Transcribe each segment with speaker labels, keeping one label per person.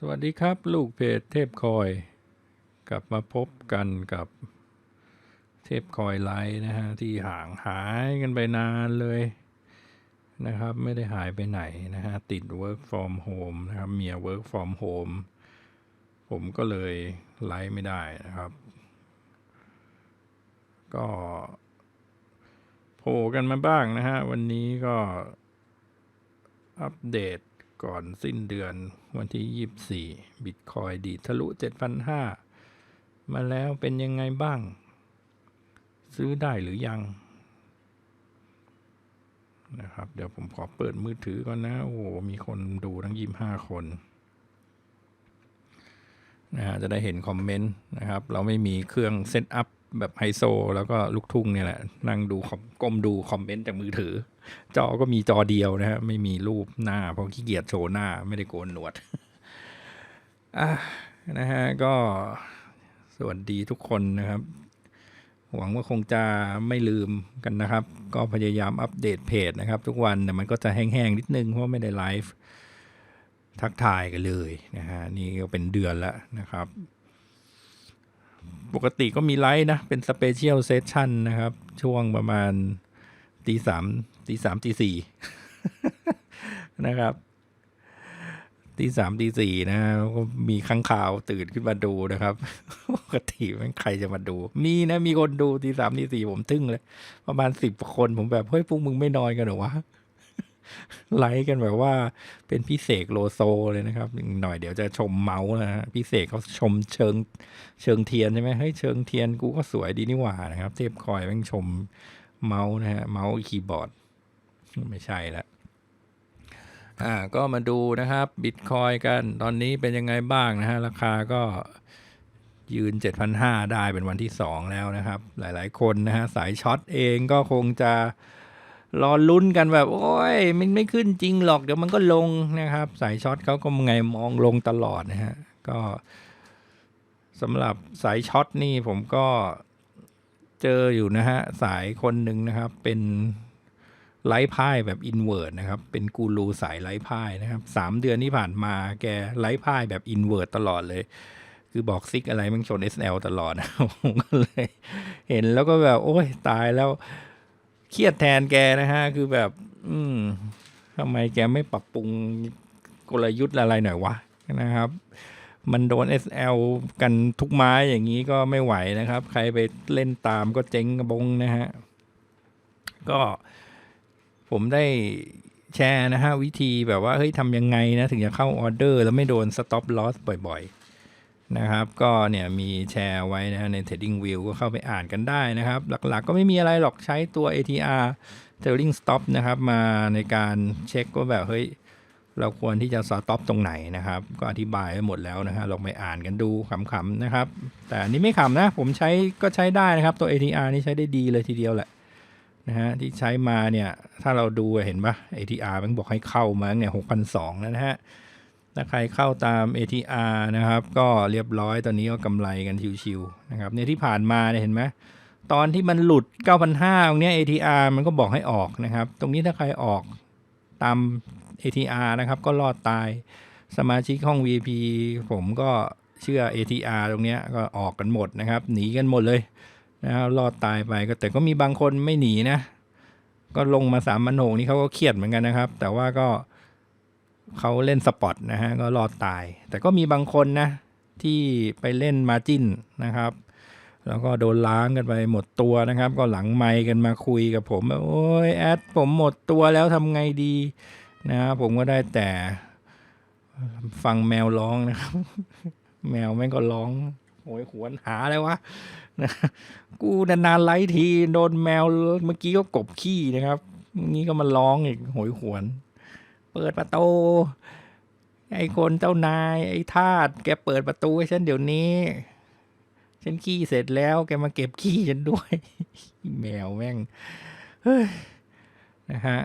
Speaker 1: สวัสดีครับ ลูกเพจเทพคอย กลับมาพบกันกับเทพคอยไลท์นะฮะที่ห่างหายกันไปนานเลยนะครับ ไม่ได้หายไปไหนนะฮะติด work from home นะครับเมีย work from home ผมก็เลยไลฟ์ไม่ได้นะครับ ก็โผล่กันมาบ้างนะฮะวันนี้ก็อัปเดต ก่อนสิ้นเดือนวันที่ 24 บิตคอยดีทะลุ 7,500 มาแล้วเป็นยังไงบ้าง ซื้อได้หรือยังนะครับเดี๋ยวผมขอเปิดมือถือก่อนนะ โอ้โห มีคนดูทั้ง25คนนะฮะจะได้เห็นคอมเมนต์นะครับ เราไม่มีเครื่องเซตอัพ แบบไฮโซ แล้วก็ลูกทุ่งเนี่ยแหละนั่งดูก้มดูคอมเมนต์จากมือถือ จอก็มีจอเดียวนะฮะไม่มีรูปหน้า เพราะขี้เกียจโชว์หน้าไม่ได้โกนหนวดอะนะฮะก็สวัสดีทุกคนนะครับ หวังว่าคงจะไม่ลืมกันนะครับ ก็พยายามอัปเดตเพจนะครับ ทุกวันแต่มันก็จะแห้งๆนิดนึงเพราะไม่ได้ไลฟ์ทักทายกันเลยนะฮะนี่ก็เป็นเดือนแล้วนะครับ ปกติก็มีไลฟ์นะ เป็นสเปเชียลเซสชั่นนะครับ ช่วงประมาณตีสามตีสามตีสี่นะครับตีสามตีสี่นะก็มีข้างข่าวตื่นขึ้นมาดูนะครับปกติมันใครจะมาดู มีนะมีคนดูตีสามตีสี่ผมทึ่งเลย ประมาณสิบคนผมแบบเฮ้ยพวกมึงไม่นอนกันหรอวะ ไลค์กันแบบว่าเป็นพี่เสกโลโซเลยนะครับหน่อยเดี๋ยวจะชมเมาส์นะฮะพี่เสกเขาชมเชิงเชิงเทียนใช่ไหมเฮ้ยเชิงเทียนกูก็สวยดีนี่หว่านะครับ เทพคอยแม่งชมเมาส์นะฮะเมาส์คีย์บอร์ด ไม่ใช่ละอ่าก็มาดูนะครับบิตคอยกันตอนนี้เป็นยังไงบ้างนะฮะ ราคาก็ยืน 7,500 ได้เป็นวันที่ 2 แล้วนะครับ หลายๆ คนนะฮะ สายช็อตเองก็คงจะ รอลุ้นกันแบบ โอ้ยมันไม่ขึ้นจริงหรอก เดี๋ยวมันก็ลงนะครับ สายช็อตเขาก็ไงมองลงตลอดนะฮะ ก็สำหรับสายช็อตนี่ผมก็เจออยู่นะฮะ สายคนหนึ่งนะครับ เป็นไลฟ์พายแบบอินเวอร์นะครับ เป็นกูรูสายไลฟ์พายนะครับสามเดือนที่ผ่านมาแกไลฟ์พายแบบอินเวอร์ตลอดเลย คือบอกซิกอะไรมันชน SL ตลอดนะผมก็เลย เห็นแล้วก็แบบ โอ้ยตายแล้ว เครียดแทนแกนะฮะ คือแบบ อืมทำไมแกไม่ปรับปรุงกลยุทธ์อะไรหน่อยวะนะครับ มันโดน SL กันทุกไม้อย่างนี้ก็ไม่ไหวนะครับ ใครไปเล่นตามก็เจ๊งกระบงนะฮะ ก็ผมได้แชร์นะฮะ วิธีแบบว่า เฮ้ยทำยังไงนะ ถึงจะเข้าออเดอร์แล้วไม่โดน stop loss บ่อยๆ นะครับ ก็เนี่ยมีแชร์ไว้นะฮะใน Trading View ก็เข้าไปอ่านกันได้นะครับ หลักๆก็ไม่มีอะไรหรอกใช้ตัว ATR Trailing Stop นะครับมาในการเช็คว่าแบบเฮ้ยเราควรที่จะสต็อปตรงไหนนะครับ ก็อธิบายไว้หมดแล้วนะฮะลองไปอ่านกันดูขำๆนะครับ แต่อันนี้ไม่ขำนะ ผมใช้ก็ใช้ได้นะครับ ตัว ATR นี่ใช้ได้ดีเลยทีเดียวแหละนะฮะที่ใช้มาเนี่ย ถ้าเราดูเห็นปะ ATR มันบอกให้เข้ามาเนี่ยหกพันสองนะฮะ ถ้าใครเข้าตาม ATR นะครับ ก็เรียบร้อยตอนนี้ก็กำไรกันชิวๆนะครับเนี่ยที่ผ่านมาเนี่ยเห็นไหมตอนที่มันหลุด 9,500ตรงเนี้ย ATR มันก็บอกให้ออกนะครับ ตรงนี้ถ้าใครออกตาม ATR นะครับ ก็รอดตายสมาชิกห้อง VIP ผมก็เชื่อ ATR ตรงเนี้ยก็ออกกันหมดนะครับ หนีกันหมดเลยนะครับรอดตายไปก็แต่ก็มีบางคนไม่หนีนะ ก็ลงมาสามมันโหกนี่เขาก็เครียดเหมือนกันนะครับ แต่ว่าก็ เขาเล่นสปอตนะฮะก็รอดตาย แต่ก็มีบางคนนะ ที่ไปเล่นมาจิ้นนะครับ แล้วก็โดนล้างกันไปหมดตัวนะครับ ก็หลังไมค์กันมาคุยกับผมแบบโอ้ยแอดผมหมดตัวแล้วทำไงดีนะครับผมก็ได้แต่ฟังแมวร้องนะครับ แมวแม่งก็ร้องโอ้ยหวนหาอะไรวะนะกูนานๆไลฟ์ทีโดนแมวเมื่อกี้ก็กบขี้นะครับเมื่อกี้ก็มาร้องอีกโหยหวน เปิดประตู ไอ้คนเจ้านาย ไอ้ทาสแกเปิดประตูให้ฉันเดี๋ยวนี้ ฉันขี้เสร็จแล้วแกมาเก็บขี้ฉันด้วย แมวแม่งเฮ้ยนะฮะ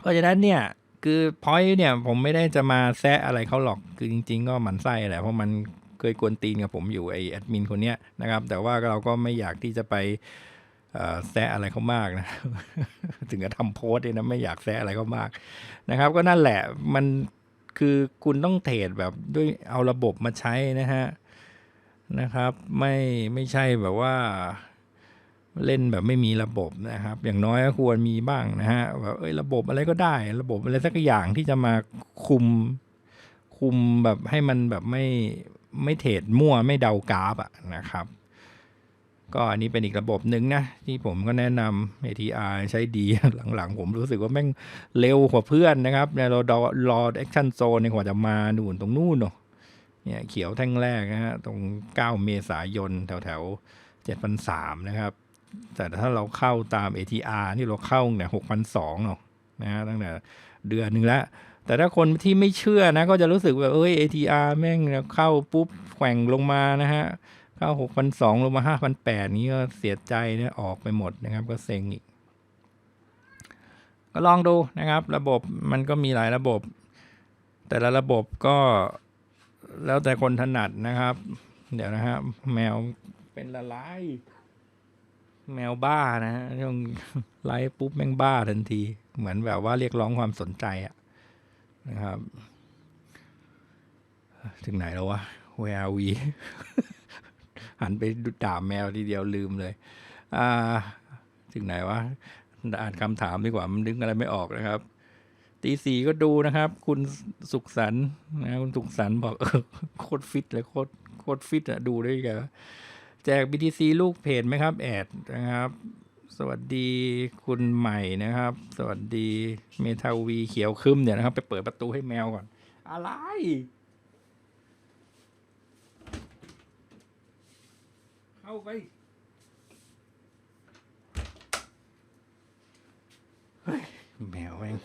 Speaker 1: เพราะฉะนั้นเนี่ย คือพอยเนี่ยผมไม่ได้จะมาแซะอะไรเขาหรอก คือจริง ๆ ก็หมันไส้แหละเพราะมันเคยกวนตีนกับผมอยู่ไอแอดมินคนเนี้ยนะครับ แต่ว่าเราก็ไม่อยากที่จะไป แซะอะไรเขามากนะ ถึงจะทำโพสต์เลยนะไม่อยากแซะอะไรเขามากนะครับ ก็นั่นแหละมันคือคุณต้องเทรดแบบด้วยเอาระบบมาใช้นะฮะนะครับ ไม่ไม่ใช่แบบว่าเล่นแบบไม่มีระบบนะครับ อย่างน้อยก็ควรมีบ้างนะฮะแบบเอ้ยระบบอะไรก็ได้ ระบบอะไรสักอย่างที่จะมาคุมคุมแบบให้มันแบบไม่ไม่เทรดมั่วไม่เดากราฟอะนะครับ ก็อันนี้เป็นอีกระบบหนึ่งนะ ที่ผมก็แนะนำ ATR ใช้ดีหลังๆ ผมรู้สึกว่าแม่งเร็วกว่าเพื่อนนะครับเนี่ยเรารอรอแอคชั่นโซนในกว่าจะมาหนุนตรงนู่นเนาะเนี่ยเขียวแท่งแรกนะฮะตรง 9 เมษายนแถวแถว7,300นะครับ แต่ถ้าเราเข้าตาม ATR นี่เราเข้าเนี่ย6,200เนาะนะฮะตั้งแต่เดือนหนึ่งแล้วแต่ถ้าคนที่ไม่เชื่อนะ ก็จะรู้สึกว่าเอ้ย ATR แม่งเข้าปุ๊บแกว่งลงมานะฮะ เข้า6,200ลงมา5,800นี้ก็เสียใจเนี่ยออกไปหมดนะครับ ก็เซ็งอีก ก็ลองดูนะครับ ระบบมันก็มีหลายระบบ แต่ละระบบก็แล้วแต่คนถนัดนะครับ เดี๋ยวนะฮะแมวเป็นละลายแมวบ้านะฮะช่วงไลฟ์ปุ๊บแม่งบ้าทันที เหมือนแบบว่าเรียกร้องความสนใจอะนะครับ ถึงไหนแล้ววะ Where are we หันไปด่าแมวทีเดียวลืมเลย อ่า ถึงไหนวะ อ่านคำถามดีกว่า มันดึงอะไรไม่ออกนะครับตีสี่ก็ดูนะครับ คุณสุขสันนะคุณสุขสันบอกเออโคตรฟิตเลยโคตรโคตรฟิตอะดูได้ไงวะแจก BTC ลูกเพจไหมครับ แอดนะครับ สวัสดีคุณใหม่นะครับ สวัสดีเมทาวีเขียวคึมเนี่ยนะครับ ไปเปิดประตูให้แมวก่อน อะไร เข้าไปเฮ้ยแมวแม่ง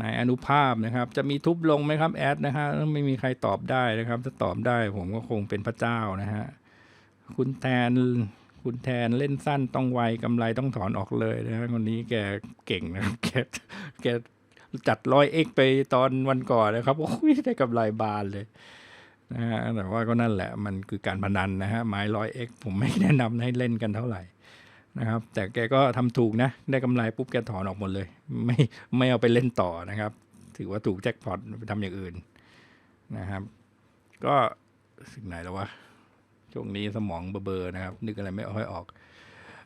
Speaker 1: นายอนุภาพนะครับ จะมีทุบลงไหมครับแอดนะฮะไม่มีใครตอบได้นะครับ ถ้าตอบได้ผมก็คงเป็นพระเจ้านะฮะคุณแทนคุณแทนเล่นสั้นต้องไวกำไรต้องถอนออกเลยนะฮะคนนี้แกเก่งนะครับแกแกจัดร้อยเอ็กไปตอนวันก่อนนะครับโอ้ยได้กำไรบานเลย นะฮะแต่ว่าก็นั่นแหละมันคือการพนันนะฮะไม้ร้อยเอ็กผมไม่แนะนำให้เล่นกันเท่าไหร่นะครับ แต่แกก็ทำถูกนะ ได้กำไรปุ๊บแกถอนออกหมดเลย ไม่ไม่เอาไปเล่นต่อนะครับ ถือว่าถูกแจ็คพอตไปทำอย่างอื่นนะครับ ก็สิ่งไหนแล้ววะช่วงนี้สมองเบลอๆนะครับ นึกอะไรไม่ค่อยออก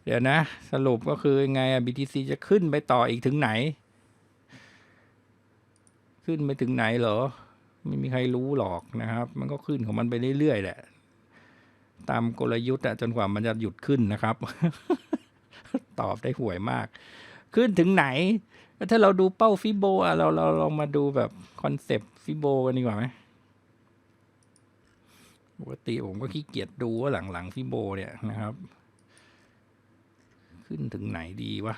Speaker 1: เดี๋ยวนะ สรุปก็คือไงอะ BTC จะขึ้นไปต่ออีกถึงไหน ขึ้นไปถึงไหนเหรอ ไม่มีใครรู้หรอกนะครับ มันก็ขึ้นของมันไปเรื่อยๆแหละ ตามกลยุทธ์อะจนกว่ามันจะหยุดขึ้นนะครับ ตอบได้ห่วยมาก ขึ้นถึงไหน ถ้าเราดูเป้าฟิโบอะเราเราลองมาดูแบบคอนเซปต์ฟิโบกันดีกว่าไหมปกติผมก็ขี้เกียจดูว่าหลังๆฟิโบเนี่ยนะครับ ขึ้นถึงไหนดีวะ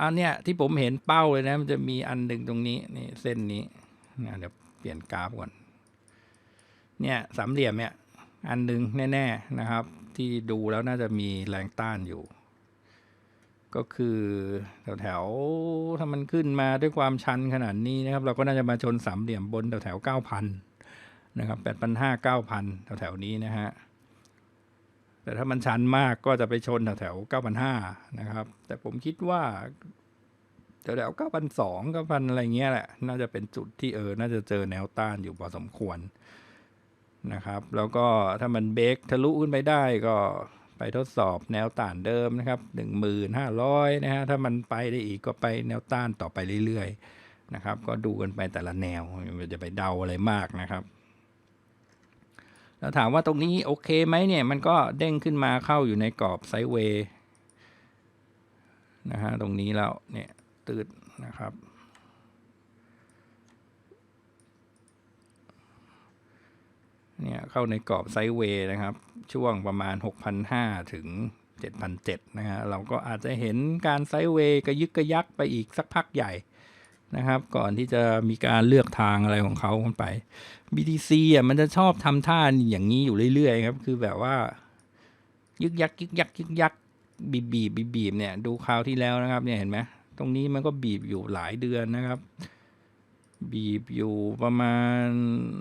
Speaker 1: อันเนี้ยที่ผมเห็นเป้าเลยนะ มันจะมีอันหนึ่งตรงนี้นี่เส้นนี้นะเดี๋ยวเปลี่ยนกราฟก่อน เนี่ยสามเหลี่ยมเนี่ย อันหนึ่งแน่ๆนะครับ ที่ดูแล้วน่าจะมีแรงต้านอยู่ ก็คือแถวๆถ้ามันขึ้นมาด้วยความชันขนาดนี้นะครับ เราก็น่าจะมาชนสามเหลี่ยมบนแถวๆเก้าพันนะครับแปดพันห้าเก้าพันแถวๆนี้นะฮะ แต่ถ้ามันชันมากก็จะไปชนแถวๆเก้าพันห้านะครับ แต่ผมคิดว่าแถวๆเก้าพันสองเก้าพันอะไรเงี้ยแหละ น่าจะเป็นจุดที่เออ น่าจะเจอแนวต้านอยู่พอสมควรนะครับ แล้วก็ถ้ามันเบรกทะลุขึ้นไปได้ก็ไปทดสอบแนวต้านเดิมนะครับหนึ่งหมื่นห้าร้อยนะฮะ ถ้ามันไปได้อีกก็ไปแนวต้านต่อไปเรื่อยๆนะครับ ก็ดูกันไปแต่ละแนวจะไปเดาอะไรมากนะครับ แล้วถามว่าตรงนี้โอเคไหมเนี่ยมันก็เด้งขึ้นมาเข้าอยู่ในกรอบไซด์เวย์นะฮะตรงนี้แล้วเนี่ยตืดนะครับ เนี่ยเข้าในกรอบไซด์เวย์นะครับ ช่วงประมาณ 6,500 ถึง 7,700นะฮะเราก็อาจจะเห็นการไซด์เวย์กระยึกกระยักไปอีกสักพักใหญ่ นะครับ ก่อนที่จะมีการเลือกทางอะไรของเขากันไป BTC อะมันจะชอบทำท่าอย่างนี้อยู่เรื่อยๆครับ คือแบบว่า ยึกยักยึกยักยึกยักบีบบีบบีบบีบเนี่ยดูคราวที่แล้วนะครับ เนี่ยเห็นไหมตรงนี้มันก็บีบอยู่หลายเดือนนะครับ บีบอยู่ประมาณ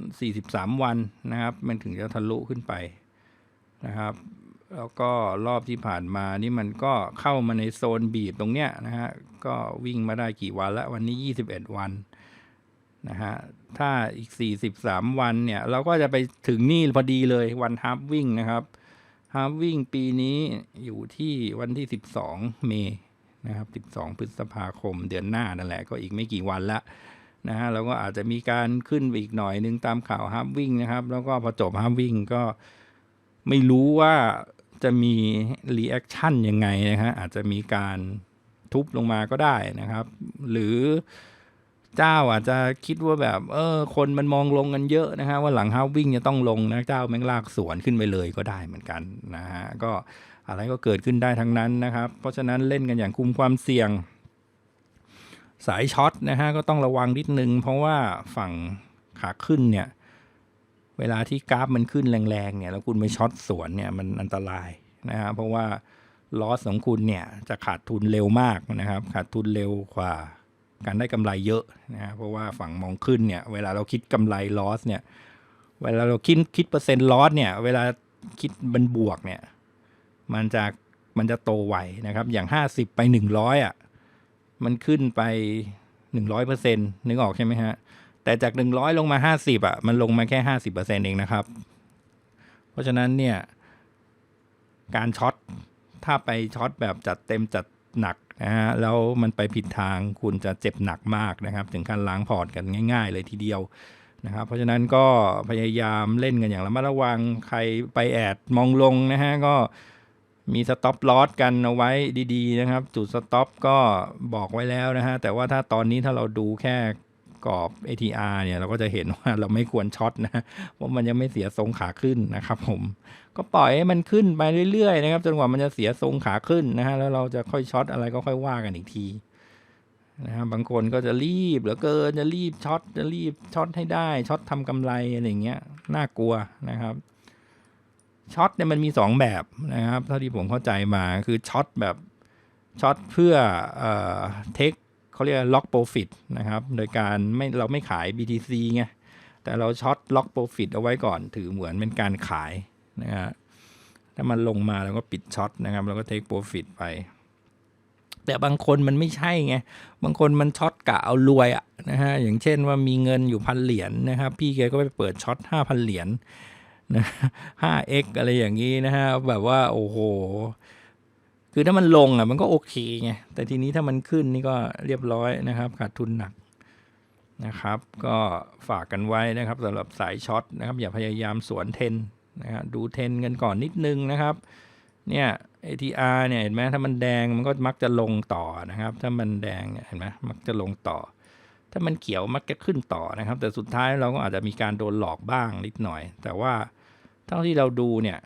Speaker 1: 43 วันนะครับ มันถึงจะทะลุขึ้นไปนะครับ แล้วก็รอบที่ผ่านมานี่มันก็เข้ามาในโซนบีบตรงเนี้ยนะฮะ ก็วิ่งมาได้กี่วันล้ววันนี้ 21 วันนะฮะ ถ้าอีก 43 วันเนี่ย เราก็จะไปถึงนี่พอดีเลยวันฮาร์ฟวิ่งนะครับฮาร์ฟวิ่งปีนี้อยู่ที่วันที่ 12 เมษนะครับ 12 พฤษภาคมเดือนหน้านั่นแหละก็อีกไม่กี่วันละนะฮะเราก็อาจจะมีการขึ้นไปอีกหน่อยนึงตามข่าวฮาร์ฟวิ่งนะครับ แล้วก็พอจบฮาร์ฟวิ่งก็ไม่รู้ว่า จะมีรีแอคชั่นยังไงนะฮะอาจจะมีการทุบลงมาก็ได้นะครับ หรือเจ้าอาจจะคิดว่าแบบ เออ คนมันมองลงกันเยอะนะฮะว่าหลังฮาวิ่งจะต้องลงนะเจ้าแม่งลากสวนขึ้นไปเลยก็ได้เหมือนกันนะฮะก็อะไรก็เกิดขึ้นได้ทั้งนั้นนะครับ เพราะฉะนั้นเล่นกันอย่างคุมความเสี่ยง สายช็อตนะฮะก็ต้องระวังนิดนึง เพราะว่าฝั่งขาขึ้นเนี่ย เวลาที่กราฟมันขึ้นแรงๆเนี่ยแล้วคุณไปช็อตสวนเนี่ยมันอันตรายนะฮะเพราะว่าลอสของคุณเนี่ยจะขาดทุนเร็วมากนะครับ ขาดทุนเร็วกว่าการได้กำไรเยอะนะเพราะว่าฝั่งมองขึ้นเนี่ยเวลาเราคิดกำไรลอสเนี่ยเวลาเราคิดคิดเปอร์เซ็นต์ลอสเนี่ยเวลาคิดเป็นบวกเนี่ยมันจะมันจะโตไวนะครับ อย่างห้าสิบไปหนึ่งร้อยอะมันขึ้นไปหนึ่งร้อยเปอร์เซ็นต์นึกออกใช่ไหมฮะ แต่จากหนึ่งร้อยลงมาห้าสิบอะมันลงมาแค่ห้าสิบเปอร์เซ็นเองนะครับ เพราะฉะนั้นเนี่ย การช็อตถ้าไปช็อตแบบจัดเต็มจัดหนักนะฮะแล้วมันไปผิดทางคุณจะเจ็บหนักมากนะครับ ถึงการล้างพอร์ตกันง่าย ๆ เลยทีเดียวนะครับ เพราะฉะนั้นก็พยายามเล่นกันอย่างระมัดระวังใครไปแอดมองลงนะฮะก็มีสต็อปลอสกันเอาไว้ดี ๆ นะครับ จุดสต็อปก็บอกไว้แล้วนะฮะแต่ว่าถ้าตอนนี้ถ้าเราดูแค่ กรอบ ATR เนี่ยเราก็จะเห็นว่าเราไม่ควรช็อตนะเพราะมันยังไม่เสียทรงขาขึ้นนะครับผมก็ปล่อยให้มันขึ้นไปเรื่อยๆนะครับจนกว่ามันจะเสียทรงขาขึ้นนะฮะแล้วเราจะค่อยช็อตอะไรก็ค่อยว่ากันอีกทีนะครับบางคนก็จะรีบเหลือเกินจะรีบช็อตจะรีบช็อตให้ได้ช็อตทำกำไรอะไรอย่างเงี้ยน่ากลัวนะครับช็อตเนี่ยมันมีสองแบบนะครับเท่าที่ผมเข้าใจมาคือช็อตแบบช็อตเพื่อเอ่อเทค เขาเรียกล็อกโปรฟิตนะครับ โดยการไม่เราไม่ขาย BTC ไง แต่เราช็อตล็อกโปรฟิตเอาไว้ก่อน ถือเหมือนเป็นการขายนะฮะ ถ้ามันลงมาแล้วก็ปิดช็อตนะครับแล้วก็เทคโปรฟิตไป แต่บางคนมันไม่ใช่ไง บางคนมันช็อตกะเอารวยอะนะฮะ อย่างเช่นว่ามีเงินอยู่พันเหรียญนะครับ พี่แกก็ไปเปิดช็อตห้าพันเหรียญนะห้าเอกอะไรอย่างนี้นะฮะ แบบว่าโอ้โห คือถ้ามันลงอะมันก็โอเคไงแต่ทีนี้ถ้ามันขึ้นนี่ก็เรียบร้อยนะครับ ขาดทุนหนักนะครับ ก็ฝากกันไว้นะครับสำหรับสายช็อตนะครับ อย่าพยายามสวนเทนนะฮะดูเทนกันก่อนนิดนึงนะครับ เนี่ย ATR เนี่ยเห็นไหมถ้ามันแดงมันก็มักจะลงต่อนะครับ ถ้ามันแดงเนี่ยเห็นไหมมักจะลงต่อ ถ้ามันเขียวมักจะขึ้นต่อนะครับ แต่สุดท้ายเราก็อาจจะมีการโดนหลอกบ้างนิดหน่อย แต่ว่าเท่าที่เราดูเนี่ย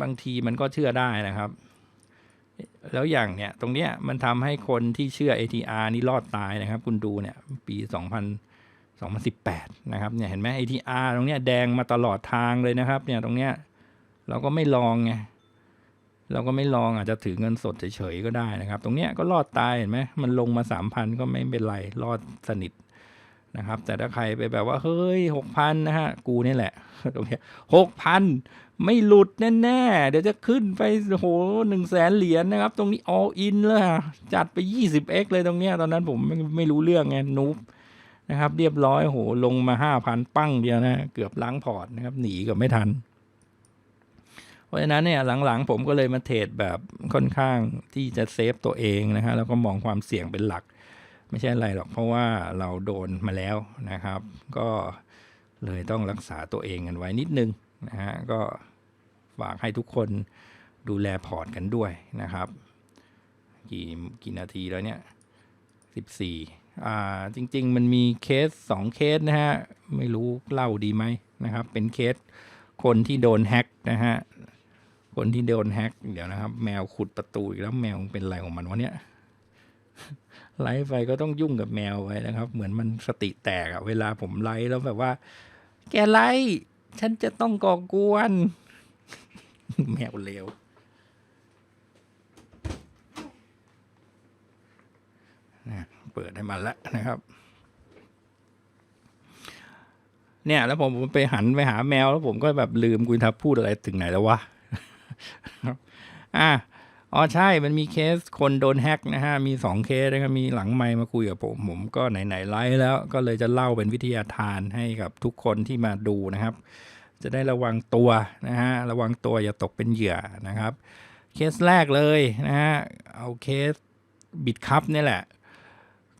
Speaker 1: บางทีมันก็เชื่อได้นะครับ แล้วอย่างเนี่ยตรงเนี้ยมันทำให้คนที่เชื่อ ATR นี่รอดตายนะครับ คุณดูเนี่ยปี 2000 2018 นะครับเนี่ยเห็นไหม ATR ตรงเนี้ยแดงมาตลอดทางเลยนะครับ เนี่ยตรงเนี้ยเราก็ไม่ลองไงเราก็ไม่ลองอาจจะถือเงินสดเฉยๆก็ได้นะครับ ตรงเนี้ยก็รอดตายเห็นไหมมันลงมา 3,000 ก็ไม่เป็นไรรอดสนิทนะครับ แต่ถ้าใครไปแบบว่าเฮ้ย6,000นะฮะกูนี่แหละตรงเนี้ย6,000 ไม่หลุดแน่ๆ เดี๋ยวจะขึ้นไปโหหนึ่งแสนเหรียญนะครับ ตรงนี้ all in เลยจัดไป 20x เลยตรงเนี้ยตอนนั้นผมไม่ไม่รู้เรื่องไงนูบนะครับ เรียบร้อยโหลงมาห้าพันปั้งเดียวนะ เกือบล้างพอร์ตนะครับ หนีกับไม่ทัน เพราะฉะนั้นเนี่ยหลังๆ ผมก็เลยมาเทรดแบบค่อนข้างที่จะเซฟตัวเองนะฮะแล้วก็มองความเสี่ยงเป็นหลัก ไม่ใช่อะไรหรอกเพราะว่าเราโดนมาแล้วนะครับ ก็เลยต้องรักษาตัวเองกันไว้นิดนึง นะฮะก็ฝากให้ทุกคนดูแลพอร์ตกันด้วยนะครับ กี่กี่นาทีแล้วเนี่ยสิบสี่อ่าจริง ๆ มันมีเคสสองเคสนะฮะ ไม่รู้เล่าดีไหมนะครับ เป็นเคสคนที่โดนแฮ็กนะฮะ คนที่โดนแฮ็กเดี๋ยวนะครับ แมวขุดประตูอีกแล้วแมวเป็นอะไรของมันวะเนี่ยไลฟ์ไปก็ต้องยุ่งกับแมวไว้นะครับ เหมือนมันสติแตกอะเวลาผมไลฟ์แล้วแบบว่า แกไลฟ์ ฉันจะต้องก่อกวน แมวเลวนะเปิดให้มันแล้วนะครับ เนี่ย แล้วผมไปหันไปหาแมวแล้วผมก็แบบลืมคุณทับพูดอะไรถึงไหนแล้ววะอะ อ๋อใช่มันมีเคสคนโดนแฮกนะฮะ มีสองเคสนะครับมีหลังไมค์มาคุยกับผมผมก็ไหนๆไลฟ์แล้วก็เลยจะเล่าเป็นวิทยาทานให้กับทุกคนที่มาดูนะครับ จะได้ระวังตัวนะฮะระวังตัวอย่าตกเป็นเหยื่อนะครับ เคสแรกเลยนะฮะเอาเคสบิดคัพนี่ยแหละ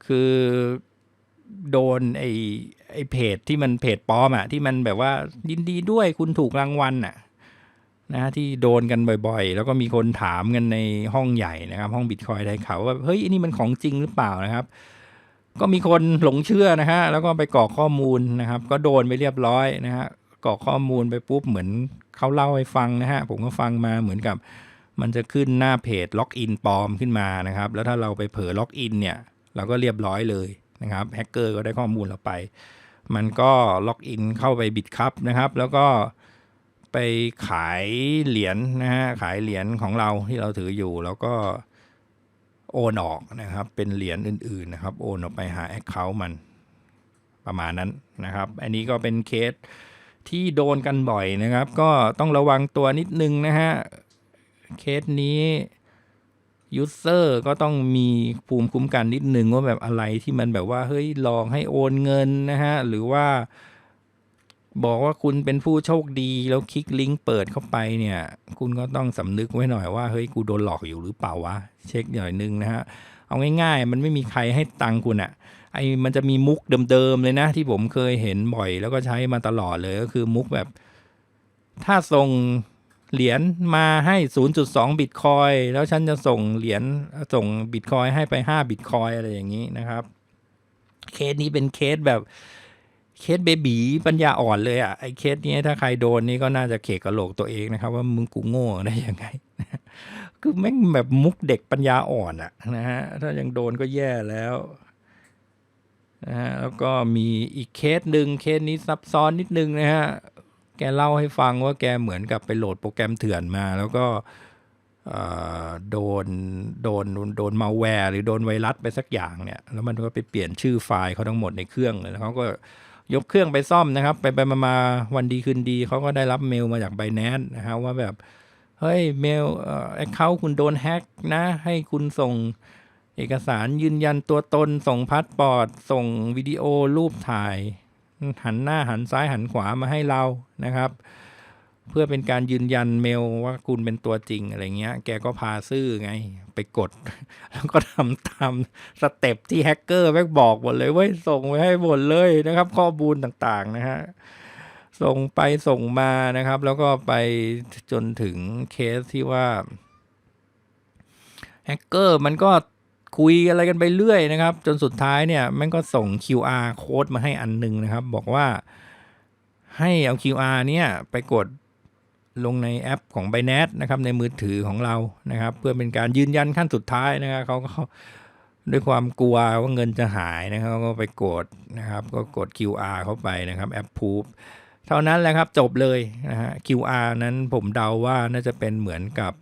Speaker 1: คือโดนไอ้ไอ้เพจที่มันเพจปลอมอะที่มันแบบว่ายินดีด้วยคุณถูกรางวัลอะ นะที่โดนกันบ่อยๆ แล้วก็มีคนถามกันในห้องใหญ่นะครับ ห้องบิตคอยไทยเขาว่าเฮ้ยอันนี้มันของจริงหรือเปล่านะครับ ก็มีคนหลงเชื่อนะฮะแล้วก็ไปกรอกข้อมูลนะครับ ก็โดนไปเรียบร้อยนะฮะกรอกข้อมูลไปปุ๊บเหมือนเขาเล่าให้ฟังนะฮะผมก็ฟังมาเหมือนกับมันจะขึ้นหน้าเพจล็อกอินปลอมขึ้นมานะครับ แล้วถ้าเราไปเผลอล็อกอินเนี่ยเราก็เรียบร้อยเลยนะครับแฮกเกอร์ก็ได้ข้อมูลเราไป มันก็ล็อกอินเข้าไปบิตคัพนะครับ แล้วก็ ไปขายเหรียญนะฮะขายเหรียญของเราที่เราถืออยู่ แล้วก็โอนออกนะครับเป็นเหรียญอื่นๆนะครับโอนออกไปหาแอคเคาท์มันประมาณนั้นนะครับ อันนี้ก็เป็นเคสที่โดนกันบ่อยนะครับ ก็ต้องระวังตัวนิดนึงนะฮะเคสนี้ยูเซอร์ก็ต้องมีภูมิคุ้มกันนิดนึงว่าแบบอะไรที่มันแบบว่าเฮ้ยลองให้โอนเงินนะฮะหรือว่า บอกว่าคุณเป็นผู้โชคดีแล้วคลิกลิงก์เปิดเข้าไปเนี่ย คุณก็ต้องสำนึกไว้หน่อยว่าเฮ้ยกูโดนหลอกอยู่หรือเปล่าวะ เช็คหน่อยนึงนะฮะ เอาง่ายๆ มันไม่มีใครให้ตังคุณอะไอ้มันจะมีมุกเดิมๆเลยนะ ที่ผมเคยเห็นบ่อย แล้วก็ใช้มาตลอดเลยก็คือมุกแบบ ถ้าส่งเหรียญมาให้ 0.2 บิตคอยแล้วฉันจะส่งเหรียญส่งบิตคอยให้ไป 5 บิตคอยอะไรอย่างนี้นะครับ เคสนี้เป็นเคสแบบ เคสเบบีปัญญาอ่อนเลยอะไอ้เคสนี้ถ้าใครโดนนี่ก็น่าจะเขกกระโหลกตัวเองนะครับ ว่ามึงกูโง่ได้ยังไง คือแม่งแบบมุกเด็กปัญญาอ่อนอะนะฮะถ้ายังโดนก็แย่แล้วนะฮะแล้วก็มีอีกเคสหนึ่งเคสนี้ซับซ้อนนิดนึงนะฮะแกเล่าให้ฟังว่าแกเหมือนกับไปโหลดโปรแกรมเถื่อนมา แล้วก็โดนโดนโดนมาแวร์หรือโดนไวรัสไปสักอย่างเนี่ยแล้วมันก็ไปเปลี่ยนชื่อไฟล์เขาทั้งหมดในเครื่องเลยแล้วเขาก็ ยกเครื่องไปซ่อมนะครับ ไปไปมามาวันดีคืนดีเขาก็ได้รับเมลมาจากไบแนนนะครับว่าแบบเฮ้ยเมลแอคเคาท์คุณโดนแฮ็กนะ ให้คุณส่งเอกสารยืนยันตัวตน ส่งพาสปอร์ต ส่งวิดีโอรูปถ่าย หันหน้าหันซ้ายหันขวามาให้เรานะครับ เพื่อเป็นการยืนยันเมลว่าคุณเป็นตัวจริงอะไรเงี้ย แกก็พาซื่อไง ไปกด แล้วก็ทำตามสเต็ปที่แฮกเกอร์แม่งบอกหมดเลยเว้ยส่งไปให้หมดเลยนะครับ ข้อมูลต่างๆนะฮะส่งไปส่งมานะครับ แล้วก็ไปจนถึงเคสที่ว่าแฮกเกอร์มันก็คุยอะไรกันไปเรื่อยนะครับ จนสุดท้ายเนี่ยมันก็ส่ง QR โค้ดมาให้อันหนึงนะครับ บอกว่าให้เอา QR เนี่ยไปกด ลงในแอปของ b i n a n c e นะครับในมือถือของเรานะครับ เพื่อเป็นการยืนยันขั้นสุดท้ายนะครับเขาก็ด้วยความกลัวว่าเงินจะหายนะครับก็ไปกดนะครับ ก็กด QR เข้าไปนะครับแอปพูฟเท่านั้นแหละครับจบเลยนะฮะ QR นั้นผมเดาว่าน่าจะเป็นเหมือนกับ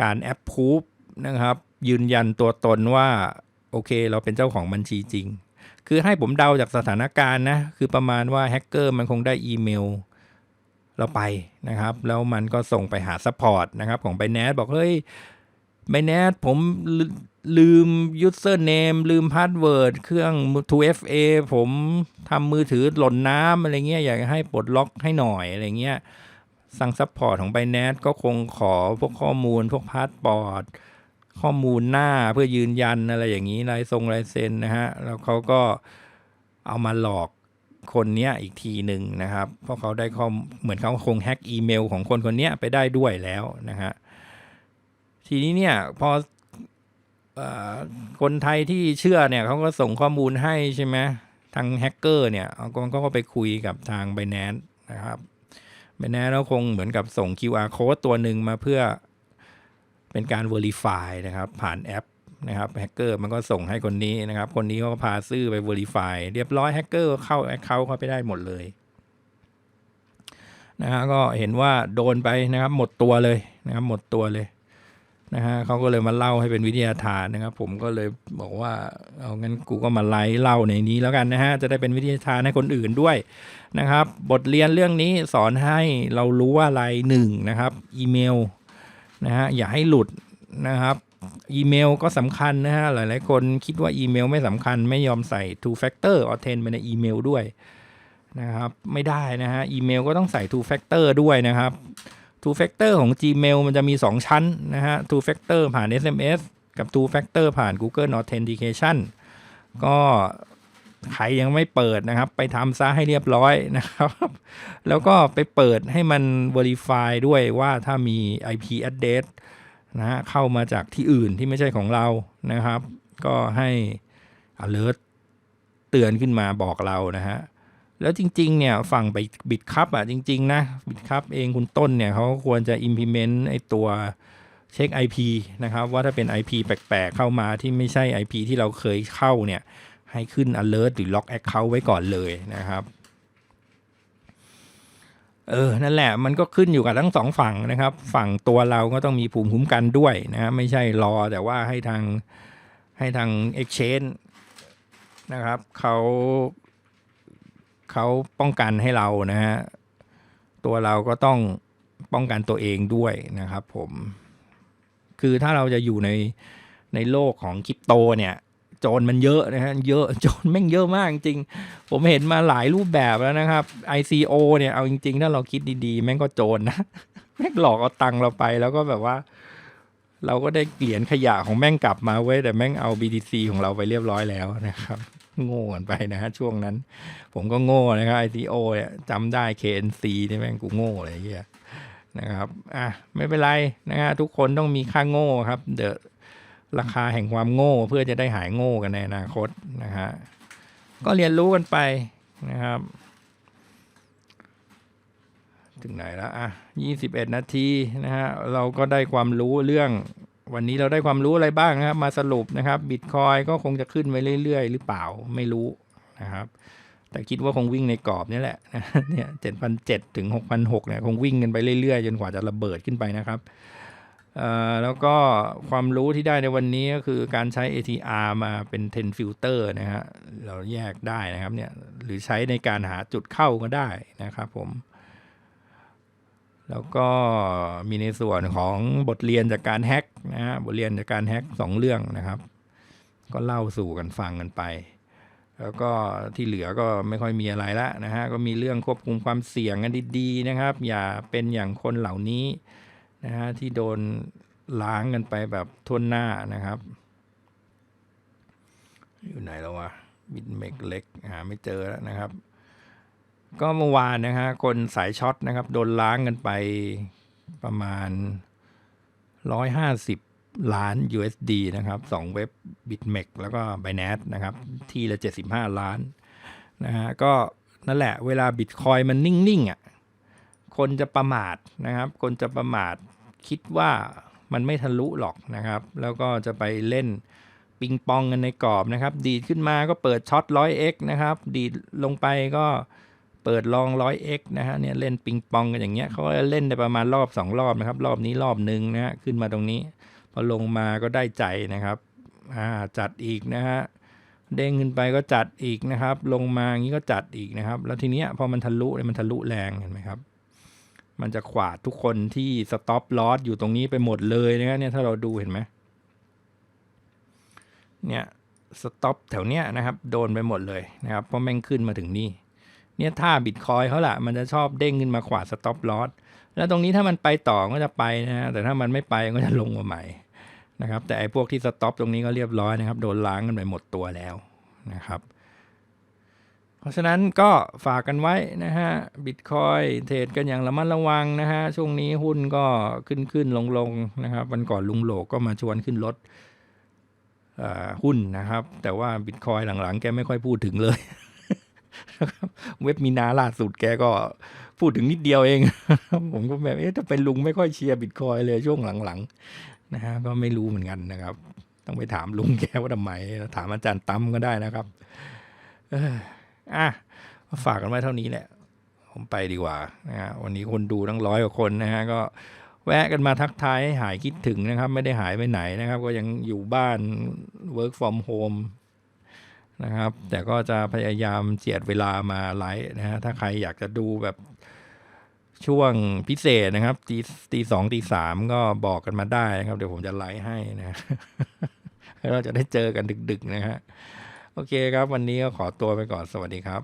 Speaker 1: การแอปพูฟนะครับ ยืนยันตัวตนว่า โอเค เราเป็นเจ้าของบัญชีจริง คือให้ผมเดาจากสถานการณ์นะ คือประมาณว่าแฮกเกอร์มันคงได้อีเมล เราไปนะครับ แล้วมันก็ส่งไปหาซัพพอร์ตนะครับของ b i n a n c e บอกเฮ้ย b i n a n c e ผมลืลืม username ลืมพาสเวิร์ดเครื่อง 2FA ผมทำมือถือหล่นน้ำอะไรเงี้ย อยากให้ปลดล็อกให้หน่อยอะไรเงี้ยสั่งซัพพอร์ตของ b i n a n c e ก็คงขอพวกข้อมูลพวกพาสปอร์ตข้อมูลหน้าเพื่อยืนยันอะไรอย่างนี้ลายทรงลายเซ็นนะฮะ แล้วเขาก็เอามาหลอก คนเนี้ยอีกทีหนึ่งนะครับ เพราะเขาได้ข้อมเหมือนเขาคงแฮ็กอีเมลของคนคนนี้ไปได้ด้วยแล้วนะฮะทีนี้เนี่ยพออคนไทยที่เชื่อเนี่ยเขาก็ส่งข้อมูลให้ใช่ไหมทางแฮกเกอร์เนี่ยเขาก็ไปคุยกับทาง b i n a n c e นะครับ b i n a n c e แล้วคงเหมือนกับส่ง QR code ตัวหนึ่งมาเพื่อเป็นการ Verify นะครับ ผ่านแอป นะครับแฮกเกอร์มันก็ส่งให้คนนี้นะครับ คนนี้เขาก็พาซื่อไป Verify เรียบร้อยแฮกเกอร์เข้าแอคเคาท์เขาไปได้หมดเลยนะฮะก็เห็นว่าโดนไปนะครับหมดตัวเลยนะครับหมดตัวเลยนะฮะเขาก็เลยมาเล่าให้เป็นวิทยาทานนะครับ ผมก็เลยบอกว่าเอางั้นกูก็มาไลฟ์เล่าในนี้แล้วกันนะฮะจะได้เป็นวิทยาทานให้คนอื่นด้วยนะครับ บทเรียนเรื่องนี้สอนให้เรารู้ว่าอะไรหนึ่งนะครับอีเมลนะฮะอย่าให้หลุดนะครับ อีเมลก็สำคัญนะฮะ หลาย ๆ คนคิดว่าอีเมลไม่สำคัญไม่ยอมใส่ two factor authent ไปในอีเมลด้วยนะครับ ไม่ได้นะฮะ อีเมลก็ต้องใส่ two factor ด้วยนะครับ two factor ของ Gmail มันจะมี 2 ชั้นนะฮะ two factor ผ่าน SMS กับ two factor ผ่าน Google Authentication ก็ใครยังไม่เปิดนะครับ ไปทำซะให้เรียบร้อยนะครับ แล้วก็ไปเปิดให้มัน verify ด้วยว่าถ้ามี IP address นะฮะเข้ามาจากที่อื่นที่ไม่ใช่ของเรานะครับ ก็ให้ alert เตือนขึ้นมาบอกเรานะฮะแล้วจริงๆเนี่ยฝั่งไปบิดคัพอะจริง ๆ นะบิดคัพเองคุณต้นเนี่ยเขาควรจะ implement ไอตัวเช็ค IP นะครับ ว่าถ้าเป็น IP แปลกๆ เข้ามาที่ไม่ใช่ IP ที่เราเคยเข้าเนี่ยให้ขึ้น alert หรือ lock account ไว้ก่อนเลยนะครับ เออ นั่นแหละ มันก็ขึ้นอยู่กับทั้งสองฝั่งนะครับ ฝั่งตัวเราก็ต้องมีภูมิคุ้มกันด้วยนะฮะไม่ใช่รอแต่ว่าให้ทางให้ทาง exchange นะครับเขาเขาป้องกันให้เรานะฮะตัวเราก็ต้องป้องกันตัวเองด้วยนะครับผม คือถ้าเราจะอยู่ในในโลกของคริปโตเนี่ย โจรมันเยอะนะฮะเยอะโจรแม่งเยอะมากจริง ผมเห็นมาหลายรูปแบบแล้วนะครับ ICO เนี่ยเอาจริง ๆ ถ้าเราคิดดีๆ แม่งก็โจรนะแม่งหลอกเอาตังเราไปแล้วก็แบบว่า เราก็ได้เหรียญขยะของแม่งกลับมาไว้ยแต่แม่งเอา BTC ของเราไปเรียบร้อยแล้วนะครับ โง่กันไปนะฮะช่วงนั้น ผมก็โง่นะครับ ICO เนี่ยจำได้ KNC นี่แม่งกูโง่เลยไอ้เฮียนะครับ อะ ไม่เป็นไรนะฮะทุกคนต้องมีค่าโง่ครับเดอ ราคาแห่งความโง่เพื่อจะได้หายโง่กันในอนาคตนะฮะก็เรียนรู้กันไปนะครับ ถึงไหนแล้วอะยี่สิบเอ็ดนาทีนะฮะเราก็ได้ความรู้เรื่อง วันนี้เราได้ความรู้อะไรบ้างนะครับ มาสรุปนะครับบิตคอยก็คงจะขึ้นไปเรื่อย ๆ หรือเปล่าไม่รู้นะครับ แต่คิดว่าคงวิ่งในกรอบนี่แหละเนี่ยเจ็ดพันเจ็ดถึงหกพันหกเนี่ยคงวิ่งกันไปเรื่อยๆ จนกว่าจะระเบิดขึ้นไปนะครับ แล้วก็ความรู้ที่ได้ในวันนี้ก็คือการใช้ ATR มาเป็น 10 filter นะฮะเราแยกได้นะครับเนี่ยหรือใช้ในการหาจุดเข้าก็ได้นะครับผม แล้วก็มีในส่วนของบทเรียนจากการแฮ็กนะฮะบทเรียนจากการแฮ็กสองเรื่องนะครับ ก็เล่าสู่กันฟังกันไป แล้วก็ที่เหลือก็ไม่ค่อยมีอะไรละนะฮะก็มีเรื่องควบคุมความเสี่ยงกันดีๆนะครับ อย่าเป็นอย่างคนเหล่านี้ นะฮะที่โดนล้างกันไปแบบทวนหน้านะครับ อยู่ไหนแล้ววะบิดเมกเล็กหาไม่เจอแล้วนะครับ ก็เมื่อวานนะฮะคนสายช็อตนะครับ โดนล้างกันไปประมาณ 150 ล้าน USD นะครับสองเว็บ BitMEX แล้วก็ Binance นะครับ ที่ละ 75 ล้านนะฮะก็นั่นแหละเวลาบิตคอยมันนิ่งๆอะ คนจะประมาทนะครับ คนจะประมาทคิดว่ามันไม่ทะลุหรอกนะครับ แล้วก็จะไปเล่นปิงปองกันในกรอบนะครับ ดีดขึ้นมาก็เปิดช็อต 100x นะครับ ดีดลงไปก็เปิดลอง 100x นะฮะเนี่ยเล่นปิงปองกันอย่างเงี้ยเขาเล่นได้ประมาณรอบ 2 รอบนะครับ รอบนี้รอบหนึ่งนะฮะขึ้นมาตรงนี้ พอลงมาก็ได้ใจนะครับอ่าจัดอีกนะฮะเด้งขึ้นไปก็จัดอีกนะครับ ลงมาอย่างนี้ก็จัดอีกนะครับ แล้วทีเนี้ยพอมันทะลุเนี่ยมันทะลุแรงเห็นไหมครับ มันจะขวาดทุกคนที่สต็อปลอสอยู่ตรงนี้ไปหมดเลยนะเนี่ยถ้าเราดูเห็นไหมเนี่ยสต็อปแถวเนี้ยนะครับ โดนไปหมดเลยนะครับเพราะแม่งขึ้นมาถึงนี่เนี่ยถ้าบิตคอยเขาละมันจะชอบเด้งขึ้นมาขวาดสต็อปลอสแล้วตรงนี้ถ้ามันไปต่อก็จะไปนะฮะแต่ถ้ามันไม่ไปก็จะลงมาใหม่นะครับ แต่ไอ้พวกที่สต็อปตรงนี้ก็เรียบร้อยนะครับ โดนล้างกันไปหมดตัวแล้วนะครับ เพราะฉะนั้นก็ฝากกันไว้นะฮะบิตคอยเทรดกันอย่างระมัดระวังนะฮะช่วงนี้หุ้นก็ขึ้นขึ้นลงลงนะครับวันก่อนลุงโหลกก็มาชวนขึ้นรถหุ้นนะครับ แต่ว่าบิตคอยหลังๆ แกไม่ค่อยพูดถึงเลยเว็บมีนาล่าสุดแกก็พูดถึงนิดเดียวเอง ผมก็แบบเอ๊ะถ้าเป็นลุงไม่ค่อยเชียร์บิตคอยเลยช่วงหลังๆนะฮะก็ไม่รู้เหมือนกันนะครับ ต้องไปถามลุงแกว่าทำไมถามอาจารย์ตั้มก็ได้นะครับเอะฝากกันไว้เท่านี้แหละ ผมไปดีกว่านะฮะวันนี้คนดูตั้งร้อยกว่าคนนะฮะก็แวะกันมาทักทายให้หายคิดถึงนะครับ ไม่ได้หายไปไหนนะครับ ก็ยังอยู่บ้าน work from home นะครับ แต่ก็จะพยายามเจียดเวลามาไลฟ์นะฮะถ้าใครอยากจะดูแบบช่วงพิเศษนะครับตีตีสองตีสามก็บอกกันมาได้นะครับ เดี๋ยวผมจะไลฟ์ให้นะแล้วเราจะได้เจอกันดึก ๆ นะฮะ โอเคครับ วันนี้ก็ขอตัวไปก่อนสวัสดีครับ